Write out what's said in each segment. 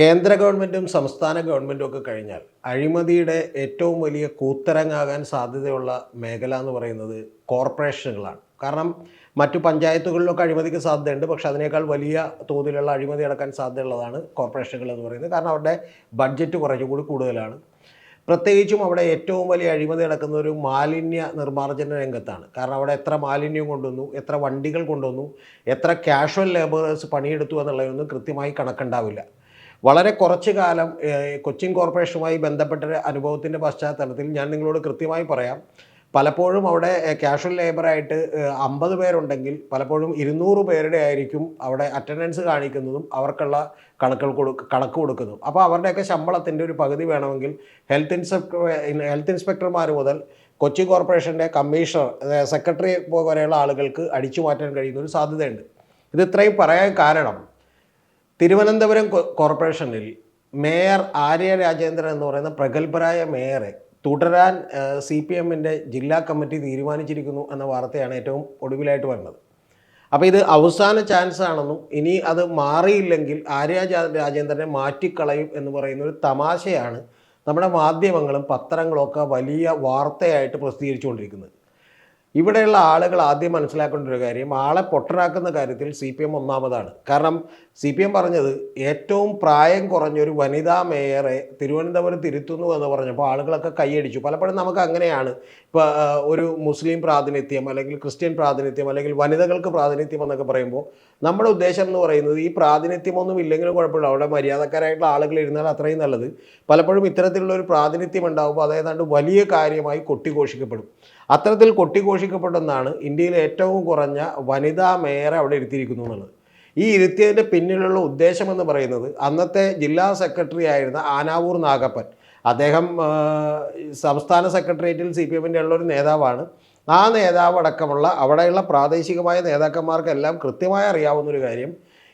കേന്ദ്ര ഗവൺമെന്റും സംസ്ഥാന ഗവൺമെന്റും ഒക്കെ കഴിഞ്ഞാൽ അഴിമതിയുടെ ഏറ്റവും വലിയ കൂത്തരങ്ങാകാൻ സാധ്യതയുള്ള മേഖല എന്ന് പറയുന്നത് കോർപ്പറേഷനുകളാണ്. കാരണം മറ്റു പഞ്ചായത്തുകളിലൊക്കെ അഴിമതിക്ക് സാധ്യതയുണ്ട്. പക്ഷേ അതിനേക്കാൾ വലിയ തോതിലുള്ള അഴിമതി നടക്കാൻ സാധ്യതയുള്ളതാണ് കോർപ്പറേഷനുകൾ എന്ന് പറയുന്നത്. കാരണം അവരുടെ ബഡ്ജറ്റ് കുറച്ചും കൂടി കൂടുതലാണ്. പ്രത്യേകിച്ചും അവിടെ ഏറ്റവും വലിയ അഴിമതി നടക്കുന്ന ഒരു മാലിന്യ നിർമ്മാർജന രംഗത്താണ്. കാരണം അവിടെ എത്ര മാലിന്യം കൊണ്ടുവന്നു എത്ര വണ്ടികൾ കൊണ്ടുവന്നു എത്ര കാഷ്വൽ ലേബേഴ്സ് പണിയെടുത്തു എന്നുള്ളതൊന്നും കൃത്യമായി കണക്കുണ്ടാവില്ല. വളരെ കുറച്ച് കാലം കൊച്ചിൻ കോർപ്പറേഷനുമായി ബന്ധപ്പെട്ട അനുഭവത്തിന്റെ പശ്ചാത്തലത്തിൽ ഞാൻ നിങ്ങളോട് കൃത്യമായി പറയാം. പലപ്പോഴും അവിടെ കാഷ്വൽ ലേബറായിട്ട് അമ്പത് പേരുണ്ടെങ്കിൽ പലപ്പോഴും ഇരുന്നൂറ് പേരുടെ ആയിരിക്കും അവിടെ അറ്റൻഡൻസ് കാണിക്കുന്നതും അവർക്കുള്ള കണക്കുകൾ കൊടു കണക്ക് കൊടുക്കുന്നതും. അപ്പോൾ അവരുടെയൊക്കെ ശമ്പളത്തിന്റെ ഒരു പകുതി വേണമെങ്കിൽ ഹെൽത്ത് ഇൻസ്പെക്ടർ ഹെൽത്ത് ഇൻസ്പെക്ടർമാർ മുതൽ കൊച്ചി കോർപ്പറേഷന്റെ കമ്മീഷണർ സെക്രട്ടറി വരെയുള്ള ആളുകൾക്ക് അടിച്ചു മാറ്റാൻ കഴിയുന്ന ഒരു സാധ്യതയുണ്ട്. ഇത് ഇത്രയും പറയാൻ കാരണം തിരുവനന്തപുരം കോർപ്പറേഷനിൽ മേയർ ആര്യ രാജേന്ദ്രൻ എന്ന് പറയുന്ന പ്രഗത്ഭരായ മേയറെ തുടരാൻ സി പി എമ്മിന്റെ ജില്ലാ കമ്മിറ്റി തീരുമാനിച്ചിരിക്കുന്നു എന്ന വാർത്തയാണ് ഏറ്റവും ഒടുവിലായിട്ട് വരുന്നത്. അപ്പോൾ ഇത് അവസാന ചാൻസ് ആണെന്നും ഇനി അത് മാറിയില്ലെങ്കിൽ ആര്യ രാജേന്ദ്രനെ മാറ്റിക്കളയും എന്ന് പറയുന്ന ഒരു തമാശയാണ് നമ്മുടെ മാധ്യമങ്ങളും പത്രങ്ങളും ഒക്കെ വലിയ വാർത്തയായിട്ട് പ്രസിദ്ധീകരിച്ചുകൊണ്ടിരിക്കുന്നത്. ഇവിടെയുള്ള ആളുകൾ ആദ്യം മനസ്സിലാക്കേണ്ട ഒരു കാര്യം ആളെ പൊട്ടനാക്കുന്ന കാര്യത്തിൽ സി പി എം ഒന്നാമതാണ്. കാരണം സി പി എം പറഞ്ഞത് ഏറ്റവും പ്രായം കുറഞ്ഞൊരു വനിതാ മേയറെ തിരുവനന്തപുരം തിരുത്തുന്നു എന്ന് പറഞ്ഞപ്പോൾ ആളുകളൊക്കെ കൈയടിച്ചു. പലപ്പോഴും നമുക്ക് അങ്ങനെയാണ്. ഇപ്പോൾ ഒരു മുസ്ലിം പ്രാതിനിധ്യം അല്ലെങ്കിൽ ക്രിസ്ത്യൻ പ്രാതിനിധ്യം അല്ലെങ്കിൽ വനിതകൾക്ക് പ്രാതിനിധ്യം എന്നൊക്കെ പറയുമ്പോൾ നമ്മുടെ ഉദ്ദേശം എന്ന് പറയുന്നത് ഈ പ്രാതിനിധ്യമൊന്നും ഇല്ലെങ്കിലും കുഴപ്പമില്ല. അവിടെ മര്യാദക്കാരായിട്ടുള്ള ആളുകൾ ഇരുന്നാൽ അത്രയും നല്ലത്. പലപ്പോഴും ഇത്തരത്തിലുള്ള ഒരു പ്രാതിനിധ്യം ഉണ്ടാകുമ്പോൾ അതേതാണ്ട് വലിയ കാര്യമായി കൊട്ടിഘോഷിക്കപ്പെടും. അത്തരത്തിൽ കൊട്ടിഘോഷിക്കപ്പെട്ടെന്നാണ് ഇന്ത്യയിലെ ഏറ്റവും കുറഞ്ഞ വനിതാ മേയറെ അവിടെ ഇരുത്തിയിരിക്കുന്നു എന്നുള്ളത്. ഈ ഇരുത്തിയതിന്റെ പിന്നിലുള്ള ഉദ്ദേശമെന്ന് പറയുന്നത് അന്നത്തെ ജില്ലാ സെക്രട്ടറി ആയിരുന്ന ആനാവൂർ നാഗപ്പൻ അദ്ദേഹം സംസ്ഥാന സെക്രട്ടേറിയറ്റിൽ സി പി എമ്മിന്റെ ഉള്ളൊരു നേതാവാണ്. ആ നേതാവ് അടക്കമുള്ള അവിടെയുള്ള പ്രാദേശികമായ നേതാക്കന്മാർക്കെല്ലാം കൃത്യമായി അറിയാവുന്ന ഒരു കാര്യം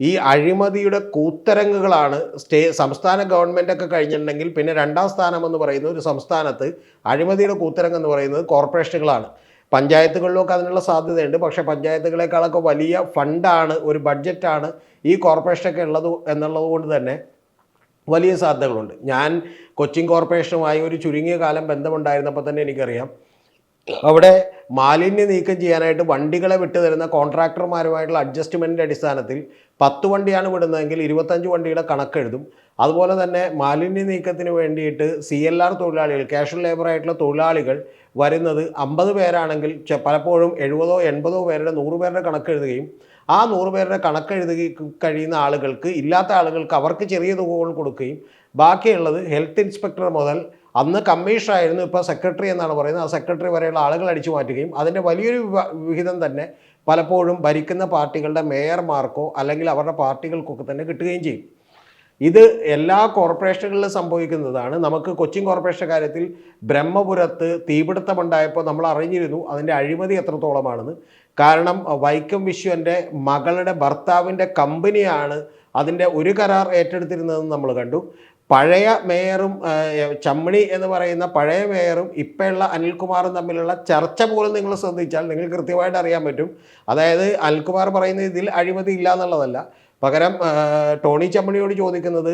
ഈ അഴിമതിയുടെ കൂത്തരങ്ങുകളാണ് സ്റ്റേ സംസ്ഥാന ഗവൺമെന്റൊക്കെ കഴിഞ്ഞിട്ടുണ്ടെങ്കിൽ പിന്നെ രണ്ടാം സ്ഥാനം എന്ന് പറയുന്ന ഒരു സംസ്ഥാനത്ത് അഴിമതിയുടെ കൂത്തരങ്ങ് എന്ന് പറയുന്നത് കോർപ്പറേഷനുകളാണ്. പഞ്ചായത്തുകളിലൊക്കെ അതിനുള്ള സാധ്യതയുണ്ട്. പക്ഷേ പഞ്ചായത്തുകളെക്കാളൊക്കെ വലിയ ഫണ്ടാണ് ഒരു ബഡ്ജറ്റാണ് ഈ കോർപ്പറേഷനൊക്കെ ഉള്ളത് എന്നുള്ളത് കൊണ്ട് തന്നെ വലിയ സാധ്യതകളുണ്ട്. ഞാൻ കൊച്ചിൻ കോർപ്പറേഷനുമായി ഒരു ചുരുങ്ങിയ കാലം ബന്ധമുണ്ടായിരുന്നപ്പോൾ തന്നെ എനിക്കറിയാം. അവിടെ മാലിന്യം നീക്കം ചെയ്യാനായിട്ട് വണ്ടികളെ വിട്ടു തരുന്ന കോൺട്രാക്ടർമാരുമായിട്ടുള്ള അഡ്ജസ്റ്റ്മെന്റിന്റെ അടിസ്ഥാനത്തിൽ പത്ത് വണ്ടിയാണ് വിടുന്നതെങ്കിൽ ഇരുപത്തഞ്ച് വണ്ടിയുടെ കണക്കെഴുതും അതുപോലെ തന്നെ മാലിന്യ നീക്കത്തിന് വേണ്ടിയിട്ട് സി എൽ ആർ തൊഴിലാളികൾ കാഷ്വൽ ലേബറായിട്ടുള്ള തൊഴിലാളികൾ വരുന്നത് അമ്പത് പേരാണെങ്കിൽ പലപ്പോഴും എഴുപതോ എൺപതോ പേരുടെ നൂറ് പേരുടെ കണക്കെഴുതുകയും ആ നൂറ് പേരുടെ കണക്കെഴുതി കഴിയുന്ന ആളുകൾക്ക് ഇല്ലാത്ത ആളുകൾക്ക് അവർക്ക് ചെറിയ തുകകൾ കൊടുക്കുകയും ബാക്കിയുള്ളത് ഹെൽത്ത് ഇൻസ്പെക്ടർ മുതൽ അന്ന് കമ്മീഷണറായിരുന്നു ഇപ്പോൾ സെക്രട്ടറി എന്നാണ് പറയുന്നത്. ആ സെക്രട്ടറി വരെയുള്ള ആളുകൾ അടിച്ചു മാറ്റുകയും അതിന്റെ വലിയൊരു വിഹിതം തന്നെ പലപ്പോഴും ഭരിക്കുന്ന പാർട്ടികളുടെ മേയർമാർക്കോ അല്ലെങ്കിൽ അവരുടെ പാർട്ടികൾക്കൊക്കെ തന്നെ കിട്ടുകയും ചെയ്യും. ഇത് എല്ലാ കോർപ്പറേഷനുകളിലും സംഭവിക്കുന്നതാണ്. നമുക്ക് കൊച്ചിൻ കോർപ്പറേഷൻ കാര്യത്തിൽ ബ്രഹ്മപുരത്ത് തീപിടുത്തമുണ്ടായപ്പോൾ നമ്മൾ അറിഞ്ഞിരുന്നു അതിന്റെ അഴിമതി എത്രത്തോളമാണെന്ന്. കാരണം വൈക്കം വിശ്വന്റെ മകളുടെ ഭർത്താവിന്റെ കമ്പനിയാണ് അതിന്റെ ഒരു കരാർ ഏറ്റെടുത്തിരുന്നതെന്ന് നമ്മൾ കണ്ടു. പഴയ മേയറും ചമ്മണി എന്ന് പറയുന്ന പഴയ മേയറും ഇപ്പോഴുള്ള അനിൽകുമാറും തമ്മിലുള്ള ചർച്ച പോലും നിങ്ങൾ ശ്രദ്ധിച്ചാൽ നിങ്ങൾ കൃത്യമായിട്ട് അറിയാൻ പറ്റും. അതായത് അനിൽകുമാർ പറയുന്ന ഇതിൽ അഴിമതി ഇല്ല എന്നുള്ളതല്ല. പകരം ടോണി ചമ്മണിയോട് ചോദിക്കുന്നത്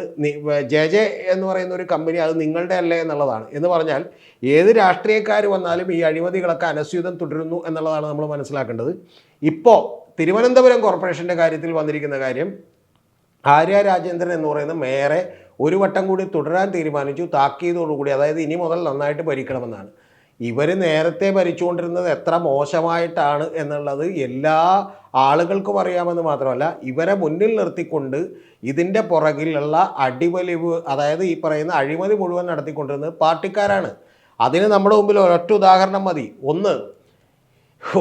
ജെ ജെ എന്ന് പറയുന്ന ഒരു കമ്പനി അത് നിങ്ങളുടെ അല്ലേ എന്നുള്ളതാണ്. എന്ന് പറഞ്ഞാൽ ഏത് രാഷ്ട്രീയക്കാർ വന്നാലും ഈ അഴിമതികളൊക്കെ അനസ്യൂതം തുടരുന്നു എന്നുള്ളതാണ് നമ്മൾ മനസ്സിലാക്കേണ്ടത്. ഇപ്പോൾ തിരുവനന്തപുരം കോർപ്പറേഷന്റെ കാര്യത്തിൽ വന്നിരിക്കുന്ന കാര്യം ആര്യ രാജേന്ദ്രൻ എന്ന് പറയുന്ന മേയറെ ഒരു വട്ടം കൂടി തുടരാൻ തീരുമാനിച്ചു താക്കീതോടുകൂടി അതായത് ഇനി മുതൽ നന്നായിട്ട് ഭരിക്കണമെന്നാണ്. ഇവർ നേരത്തെ ഭരിച്ചുകൊണ്ടിരുന്നത് എത്ര മോശമായിട്ടാണ് എന്നുള്ളത് എല്ലാ ആളുകൾക്കും അറിയാമെന്ന് മാത്രമല്ല ഇവരെ മുന്നിൽ നിർത്തിക്കൊണ്ട് ഇതിന്റെ പുറകിലുള്ള അടിവലിവ് അതായത് ഈ പറയുന്ന അഴിമതി മുഴുവൻ നടത്തിക്കൊണ്ടിരുന്നത് പാർട്ടിക്കാരാണ്. അതിന് നമ്മുടെ മുമ്പിൽ ഒരൊറ്റ ഉദാഹരണം മതി. ഒന്ന്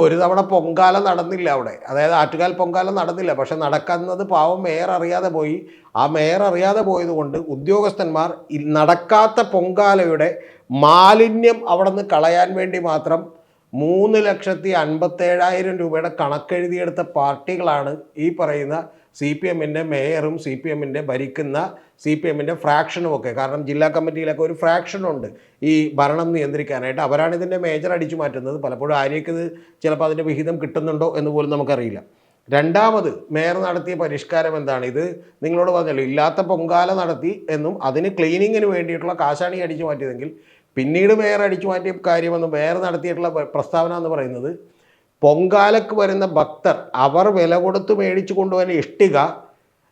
ഒരു തവണ പൊങ്കാല നടന്നില്ല അവിടെ. അതായത് ആറ്റുകാൽ പൊങ്കാല നടന്നില്ല. പക്ഷെ നടക്കുന്നത് പാവം മേയർ അറിയാതെ പോയി. ആ മേയർ അറിയാതെ പോയതുകൊണ്ട് ഉദ്യോഗസ്ഥന്മാർ നടക്കാത്ത പൊങ്കാലയുടെ മാലിന്യം അവിടെ നിന്ന് കളയാൻ വേണ്ടി മാത്രം മൂന്ന് ലക്ഷത്തി അൻപത്തേഴായിരം രൂപയുടെ കണക്കെഴുതിയെടുത്ത പാർട്ടികളാണ് ഈ പറയുന്ന സി പി എമ്മിന്റെ മേയറും സി പി എമ്മിന്റെ ഭരിക്കുന്ന സി പി എമ്മിന്റെ ഫ്രാക്ഷനും ഒക്കെ കാരണം ജില്ലാ കമ്മിറ്റിയിലൊക്കെ ഒരു ഫ്രാക്ഷനുണ്ട് ഈ ഭരണം നിയന്ത്രിക്കാനായിട്ട്. അവരാണ് ഇതിന്റെ മേജർ അടിച്ചു മാറ്റുന്നത്. പലപ്പോഴും ആര്യക്ക് ഇത് ചിലപ്പോൾ അതിന്റെ വിഹിതം കിട്ടുന്നുണ്ടോ എന്ന് പോലും നമുക്കറിയില്ല. രണ്ടാമത് മേയർ നടത്തിയ പരിഷ്കാരം എന്താണ്? ഇത് നിങ്ങളോട് പറഞ്ഞല്ലോ ഇല്ലാത്ത പൊങ്കാല നടത്തി എന്നും അതിന് ക്ലീനിങ്ങിന് വേണ്ടിയിട്ടുള്ള കാശാണി അടിച്ചു മാറ്റിയതെങ്കിൽ പിന്നീട് മേയർ അടിച്ചു മാറ്റിയ കാര്യമെന്ന് മേയർ നടത്തിയിട്ടുള്ള പ്രസ്താവന എന്ന് പറയുന്നത് പൊങ്കാലക്ക് വരുന്ന ഭക്തർ അവർ വില കൊടുത്ത് മേടിച്ചു കൊണ്ടുവരുന്ന ഇഷ്ടിക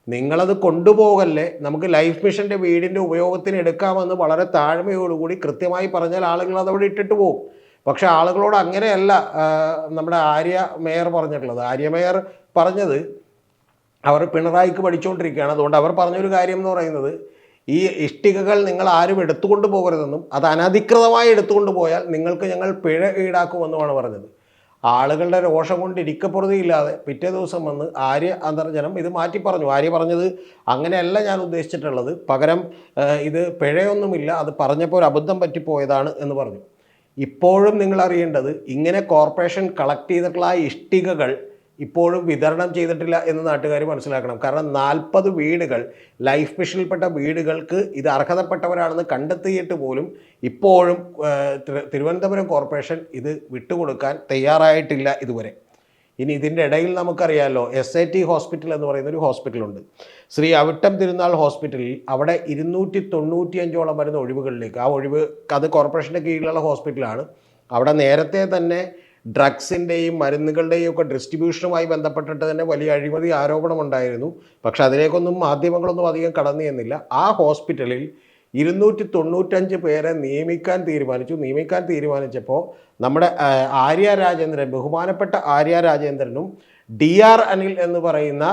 നിങ്ങളത് കൊണ്ടുപോകല്ലേ നമുക്ക് ലൈഫ് മിഷന്റെ വീടിന്റെ ഉപയോഗത്തിന് എടുക്കാമെന്ന് വളരെ താഴ്മയോടുകൂടി കൃത്യമായി പറഞ്ഞാൽ ആളുകൾ അതവിടെ ഇട്ടിട്ട് പോകും പക്ഷെ ആളുകളോട് അങ്ങനെയല്ല നമ്മുടെ ആര്യ മേയർ പറഞ്ഞിട്ടുള്ളത്. ആര്യ മേയർ പറഞ്ഞത് അവർ പിണറായിക്ക് പഠിച്ചുകൊണ്ടിരിക്കുകയാണ്. അതുകൊണ്ട് അവർ പറഞ്ഞൊരു കാര്യം എന്ന് പറയുന്നത് ഈ ഇഷ്ടികകൾ നിങ്ങൾ ആരും എടുത്തുകൊണ്ട് പോകരുതെന്നും അത് അനധികൃതമായി എടുത്തുകൊണ്ട് പോയാൽ നിങ്ങൾക്ക് ഞങ്ങൾ പിഴ ഈടാക്കുമെന്നുമാണ് പറഞ്ഞത്. ആളുകളുടെ രോഷം കൊണ്ട് ഇരിക്കപ്പുറതിയില്ലാതെ പിറ്റേ ദിവസം വന്ന് ആര്യ അന്തർജനം ഇത് മാറ്റി പറഞ്ഞു. ആര്യ പറഞ്ഞത് അങ്ങനെയല്ല ഞാൻ ഉദ്ദേശിച്ചിട്ടുള്ളത്. പകരം ഇത് പിഴയൊന്നുമില്ല. അത് പറഞ്ഞപ്പോൾ ഒരു അബദ്ധം പറ്റിപ്പോയതാണ് എന്ന് പറഞ്ഞു. ഇപ്പോഴും നിങ്ങൾ അറിയേണ്ടത് ഇങ്ങനെ കോർപ്പറേഷൻ കളക്ട് ചെയ്തിട്ടുള്ള ഇഷ്ടികകൾ ഇപ്പോഴും വിതരണം ചെയ്തിട്ടില്ല എന്ന് നാട്ടുകാർ മനസ്സിലാക്കണം. കാരണം നാൽപ്പത് വീടുകൾ ലൈഫ് മിഷനിൽപ്പെട്ട വീടുകൾക്ക് ഇത് അർഹതപ്പെട്ടവരാണെന്ന് കണ്ടെത്തിയിട്ട് പോലും ഇപ്പോഴും തിരുവനന്തപുരം കോർപ്പറേഷൻ ഇത് വിട്ടുകൊടുക്കാൻ തയ്യാറായിട്ടില്ല ഇതുവരെ. ഇനി ഇതിന്റെ ഇടയിൽ നമുക്കറിയാമല്ലോ എസ് ഐ ടി ഹോസ്പിറ്റൽ എന്ന് പറയുന്ന ഒരു ഹോസ്പിറ്റലുണ്ട്. ശ്രീ അവിട്ടം തിരുനാൾ ഹോസ്പിറ്റലിൽ അവിടെ ഇരുന്നൂറ്റി തൊണ്ണൂറ്റിയഞ്ചോളം വരുന്ന ഒഴിവുകളിലേക്ക് ആ ഒഴിവ് അത് കോർപ്പറേഷന്റെ കീഴിലുള്ള ഹോസ്പിറ്റലാണ്. അവിടെ നേരത്തെ തന്നെ ഡ്രഗ്സിന്റെയും മരുന്നുകളുടെയും ഒക്കെ ഡിസ്ട്രിബ്യൂഷനുമായി ബന്ധപ്പെട്ടിട്ട് തന്നെ വലിയ അഴിമതി ആരോപണമുണ്ടായിരുന്നു. പക്ഷെ അതിലേക്കൊന്നും മാധ്യമങ്ങളൊന്നും അധികം കടന്നു ചെന്നില്ല. ആ ഹോസ്പിറ്റലിൽ ഇരുന്നൂറ്റി തൊണ്ണൂറ്റഞ്ച് പേരെ നിയമിക്കാൻ തീരുമാനിച്ചു. നിയമിക്കാൻ തീരുമാനിച്ചപ്പോൾ നമ്മുടെ ആര്യ രാജേന്ദ്രൻ ബഹുമാനപ്പെട്ട ആര്യ രാജേന്ദ്രനും ഡി ആർ അനിൽ എന്ന് പറയുന്ന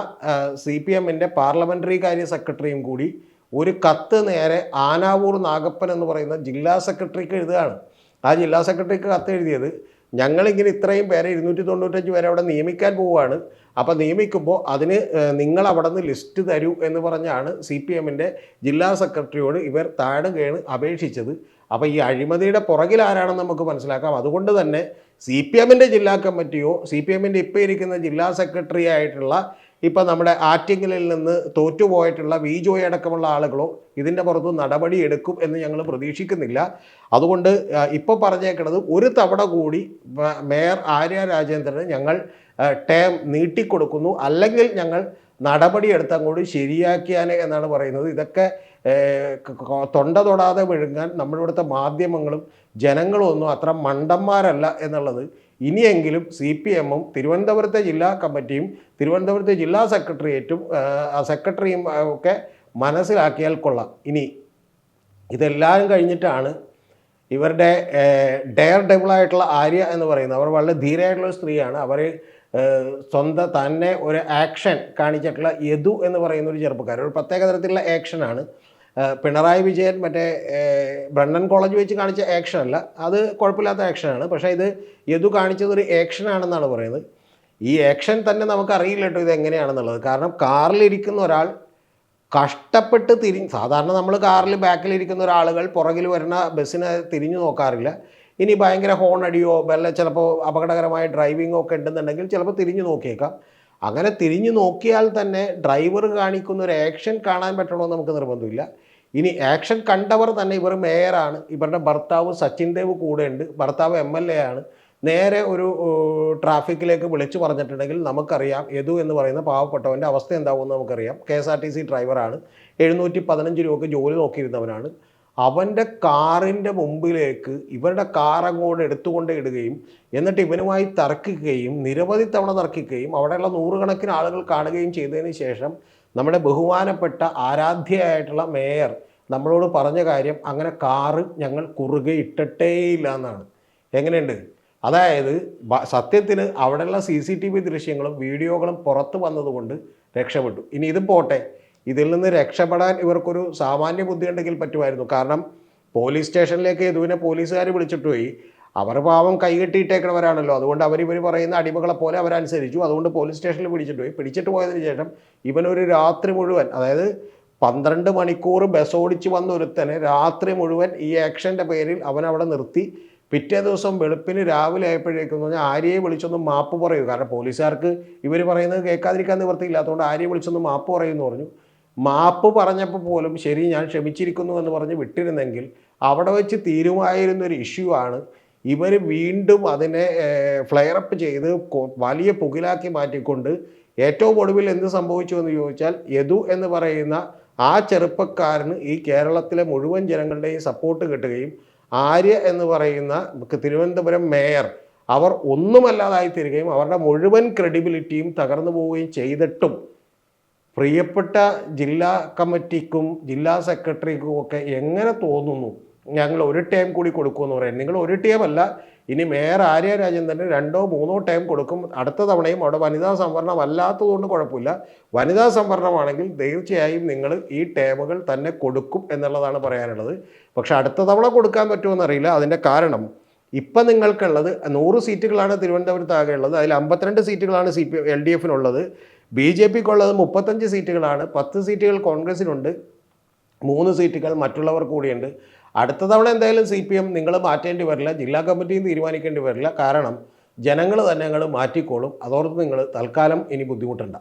സി പി എമ്മിന്റെ പാർലമെന്ററി കാര്യ സെക്രട്ടറിയും കൂടി ഒരു കത്ത് നേരെ ആനാവൂർ നാഗപ്പൻ എന്ന് പറയുന്ന ജില്ലാ സെക്രട്ടറിക്ക് എഴുതുകയാണ്. ആ ജില്ലാ സെക്രട്ടറിക്ക് കത്ത് എഴുതിയത് ഞങ്ങളിങ്ങനെ ഇത്രയും പേരെ ഇരുന്നൂറ്റി തൊണ്ണൂറ്റഞ്ച് പേരെ അവിടെ നിയമിക്കാൻ പോവുകയാണ്. അപ്പോൾ നിയമിക്കുമ്പോൾ അതിന് നിങ്ങൾ അവിടെ നിന്ന് ലിസ്റ്റ് തരൂ എന്ന് പറഞ്ഞാണ് സി പി എമ്മിന്റെ ജില്ലാ സെക്രട്ടറിയോട് ഇവർ താഴെ കേണ് അപേക്ഷിച്ചത്. അപ്പോൾ ഈ അഴിമതിയുടെ പുറകിൽ ആരാണെന്ന് നമുക്ക് മനസ്സിലാക്കാം. അതുകൊണ്ട് തന്നെ സി പി എമ്മിന്റെ ജില്ലാ കമ്മിറ്റിയോ സി പി എമ്മിന്റെ ഇപ്പോൾ ഇരിക്കുന്ന ജില്ലാ സെക്രട്ടറി ആയിട്ടുള്ള ഇപ്പം നമ്മുടെ ആറ്റിങ്ങലിൽ നിന്ന് തോറ്റുപോയിട്ടുള്ള വി ജോയ് അടക്കമുള്ള ആളുകളോ ഇതിന്റെ പുറത്ത് നടപടി എടുക്കും എന്ന് ഞങ്ങൾ പ്രതീക്ഷിക്കുന്നില്ല. അതുകൊണ്ട് ഇപ്പോൾ പറഞ്ഞേക്കുന്നത് ഒരു തവണ കൂടി മേയർ ആര്യ രാജേന്ദ്രന് ഞങ്ങൾ ടേം നീട്ടിക്കൊടുക്കുന്നു. അല്ലെങ്കിൽ ഞങ്ങൾ നടപടിയെടുത്ത് കൂടി ശരിയാക്കിയാനെ എന്നാണ് പറയുന്നത്. ഇതൊക്കെ തൊണ്ട തൊടാതെ വിഴുങ്ങാൻ നമ്മുടെ ഇവിടുത്തെ മാധ്യമങ്ങളും ജനങ്ങളും ഒന്നും അത്ര മണ്ടന്മാരല്ല എന്നുള്ളത് ഇനിയെങ്കിലും സി പി എമ്മും തിരുവനന്തപുരത്തെ ജില്ലാ കമ്മിറ്റിയും തിരുവനന്തപുരത്തെ ജില്ലാ സെക്രട്ടേറിയറ്റും സെക്രട്ടറിയും ഒക്കെ മനസ്സിലാക്കിയാൽ കൊള്ളാം. ഇനി ഇതെല്ലാം കഴിഞ്ഞിട്ടാണ് ഇവരുടെ ഡെയർ ഡെബിളായിട്ടുള്ള ആര്യ എന്ന് പറയുന്നത് അവർ വളരെ ധീരമായിട്ടുള്ള സ്ത്രീയാണ്. അവർ സ്വന്തം തന്നെ ഒരു ആക്ഷൻ കാണിച്ചിട്ടുള്ള യദു എന്ന് പറയുന്ന ഒരു ചെറുപ്പക്കാരൻ. ഒരു പ്രത്യേക തരത്തിലുള്ള ആക്ഷനാണ്. പിണറായി വിജയൻ മറ്റേ ബ്രണ്ണൻ കോളേജ് വെച്ച് കാണിച്ച ആക്ഷൻ അല്ല. അത് കുഴപ്പമില്ലാത്ത ആക്ഷനാണ് പക്ഷേ ഇത് യദു കാണിച്ചത് ഒരു ആക്ഷനാണെന്നാണ് പറയുന്നത്. ഈ ആക്ഷൻ തന്നെ നമുക്ക് അറിയില്ല കേട്ടോ ഇത് എങ്ങനെയാണെന്നുള്ളത്. കാരണം കാറിലിരിക്കുന്ന ഒരാൾ കഷ്ടപ്പെട്ട് തിരി സാധാരണ നമ്മൾ കാറിൽ ബാക്കിലിരിക്കുന്ന ഒരാളുകൾ പുറകിൽ വരുന്ന ബസ്സിനെ തിരിഞ്ഞു നോക്കാറില്ല. ഇനി ഭയങ്കര ഹോൺ അടിയോ വല്ല ചിലപ്പോൾ അപകടകരമായ ഡ്രൈവിങ്ങോ ഒക്കെ ഉണ്ടെന്നുണ്ടെങ്കിൽ ചിലപ്പോൾ തിരിഞ്ഞു നോക്കിയേക്കാം. അങ്ങനെ തിരിഞ്ഞു നോക്കിയാൽ തന്നെ ഡ്രൈവർ കാണിക്കുന്ന ഒരു ആക്ഷൻ കാണാൻ പറ്റണമെന്ന് നമുക്ക് നിർബന്ധമില്ല. ഇനി ആക്ഷൻ കണ്ടവർ തന്നെ ഇവർ മേയറാണ്. ഇവരുടെ ഭർത്താവ് സച്ചിൻ ദേവ് കൂടെയുണ്ട്. ഭർത്താവ് എം എൽ എ ആണ്. നേരെ ഒരു ട്രാഫിക്കിലേക്ക് വിളിച്ചു പറഞ്ഞിട്ടുണ്ടെങ്കിൽ നമുക്കറിയാം യദു എന്ന് പറയുന്ന പാവപ്പെട്ടവന്റെ അവസ്ഥ എന്താവുമെന്ന് നമുക്കറിയാം. K S R T C ഡ്രൈവറാണ്. എഴുന്നൂറ്റി പതിനഞ്ച് രൂപയ്ക്ക് ജോലി നോക്കിയിരുന്നവനാണ്. അവന്റെ കാറിന്റെ മുമ്പിലേക്ക് ഇവരുടെ കാർ അങ്ങോട്ട് എടുത്തുകൊണ്ട് ഇടുകയും എന്നിട്ട് ഇവനുമായി തർക്കിക്കുകയും നിരവധി തവണ തർക്കിക്കുകയും അവിടെയുള്ള നൂറുകണക്കിന് ആളുകൾ കാണുകയും ചെയ്തതിന് ശേഷം നമ്മുടെ ബഹുമാനപ്പെട്ട ആരാധ്യയായിട്ടുള്ള മേയർ നമ്മളോട് പറഞ്ഞ കാര്യം അങ്ങനെ കാറ് ഞങ്ങൾ കുറുകെ ഇട്ടിട്ടേയില്ല എന്നാണ്. എങ്ങനെയുണ്ട്? അതായത് സത്യത്തിന് അവിടെയുള്ള സി സി ടി വി ദൃശ്യങ്ങളും വീഡിയോകളും പുറത്ത് വന്നതുകൊണ്ട് രക്ഷപ്പെട്ടു. ഇനി ഇത് പോട്ടെ. ഇതിൽ നിന്ന് രക്ഷപ്പെടാൻ ഇവർക്കൊരു സാമാന്യ ബുദ്ധി ഉണ്ടെങ്കിൽ പറ്റുമായിരുന്നു. കാരണം പോലീസ് സ്റ്റേഷനിലേക്ക് യദുവിനെ പോലീസുകാർ വിളിച്ചിട്ട് പോയി. അവർ പാവം കൈകെട്ടിയിട്ടേക്കണവരാണല്ലോ അതുകൊണ്ട് അവർ ഇവർ പറയുന്ന അടിമകളെ പോലെ അവരനുസരിച്ചു. അതുകൊണ്ട് പോലീസ് സ്റ്റേഷനിൽ പിടിച്ചിട്ട്. പോയി. പിടിച്ചിട്ട് പോയതിന് ശേഷം ഇവനൊരു രാത്രി മുഴുവൻ അതായത് പന്ത്രണ്ട് മണിക്കൂർ ബസ് ഓടിച്ച് വന്ന രാത്രി മുഴുവൻ ഈ ആക്ഷന്റെ പേരിൽ അവൻ അവിടെ നിർത്തി. പിറ്റേ ദിവസം വെളുപ്പിന് രാവിലെ ആയപ്പോഴേക്കും പറഞ്ഞാൽ ആര്യയെ വിളിച്ചൊന്ന് മാപ്പ് പറയൂ. കാരണം പോലീസുകാർക്ക് ഇവർ പറയുന്നത് കേൾക്കാതിരിക്കാൻ നിവർത്തിയില്ലാത്തതുകൊണ്ട് ആര്യയെ വിളിച്ചൊന്ന് മാപ്പ് പറയുമെന്ന് പറഞ്ഞു. മാപ്പ് പറഞ്ഞപ്പോൾ പോലും ശരി ഞാൻ ക്ഷമിച്ചിരിക്കുന്നു എന്ന് പറഞ്ഞ് വിട്ടിരുന്നെങ്കിൽ അവിടെ വെച്ച് തീരുമായിരുന്നൊരു ഇഷ്യൂ ആണ്. ഇവർ വീണ്ടും അതിനെ ഫ്ലെയറപ്പ് ചെയ്ത് വലിയ പുകിലാക്കി മാറ്റിക്കൊണ്ട് ഏറ്റവും ഒടുവിൽ എന്ത് സംഭവിച്ചു എന്ന് ചോദിച്ചാൽ യദു എന്ന് പറയുന്ന ആ ചെറുപ്പക്കാരന് ഈ കേരളത്തിലെ മുഴുവൻ ജനങ്ങളുടെയും സപ്പോർട്ട് കിട്ടുകയും ആര്യ എന്ന് പറയുന്ന തിരുവനന്തപുരം മേയർ അവർ ഒന്നുമല്ലാതായി തീരുകയും അവരുടെ മുഴുവൻ ക്രെഡിബിലിറ്റിയും തകർന്നു പോവുകയും ചെയ്തിട്ടും പ്രിയപ്പെട്ട ജില്ലാ കമ്മിറ്റിക്കും ജില്ലാ സെക്രട്ടറിക്കും ഒക്കെ എങ്ങനെ തോന്നുന്നു? ഞങ്ങൾ ഒരു ടൈം കൂടി കൊടുക്കുമെന്ന് പറയാം. നിങ്ങൾ ഒരു ടൈം അല്ല ഇനി മേയർ ആര്യ തന്നെ രണ്ടോ മൂന്നോ ടൈം കൊടുക്കും. അടുത്ത തവണയും അവിടെ വനിതാ സംവരണം അല്ലാത്തതുകൊണ്ട് കുഴപ്പമില്ല. വനിതാ സംവരണമാണെങ്കിൽ തീർച്ചയായും നിങ്ങൾ ഈ ടേമുകൾ തന്നെ കൊടുക്കും എന്നുള്ളതാണ് പറയാനുള്ളത്. പക്ഷെ അടുത്ത തവണ കൊടുക്കാൻ പറ്റുമെന്നറിയില്ല അതിന്റെ കാരണം ഇപ്പം നിങ്ങൾക്കുള്ളത് നൂറ് സീറ്റുകളാണ് തിരുവനന്തപുരത്ത് ആകെ ഉള്ളത് അതിൽ അമ്പത്തിരണ്ട് സീറ്റുകളാണ് സി പി എൽ ഡി എഫിനുള്ളത്. ബി ജെ പിക്കുള്ളത് മുപ്പത്തഞ്ച് സീറ്റുകളാണ്. പത്ത് സീറ്റുകൾ കോൺഗ്രസിനുണ്ട് മൂന്ന് സീറ്റുകൾ മറ്റുള്ളവർ കൂടിയുണ്ട്. അടുത്ത തവണ എന്തായാലും സി പി എം നിങ്ങൾ മാറ്റേണ്ടി വരില്ല ജില്ലാ കമ്മിറ്റിയും തീരുമാനിക്കേണ്ടി വരില്ല. കാരണം ജനങ്ങൾ തന്നെ നിങ്ങൾ മാറ്റിക്കോളും. അതോർത്ത് നിങ്ങൾ തൽക്കാലം ഇനി ബുദ്ധിമുട്ടുണ്ട.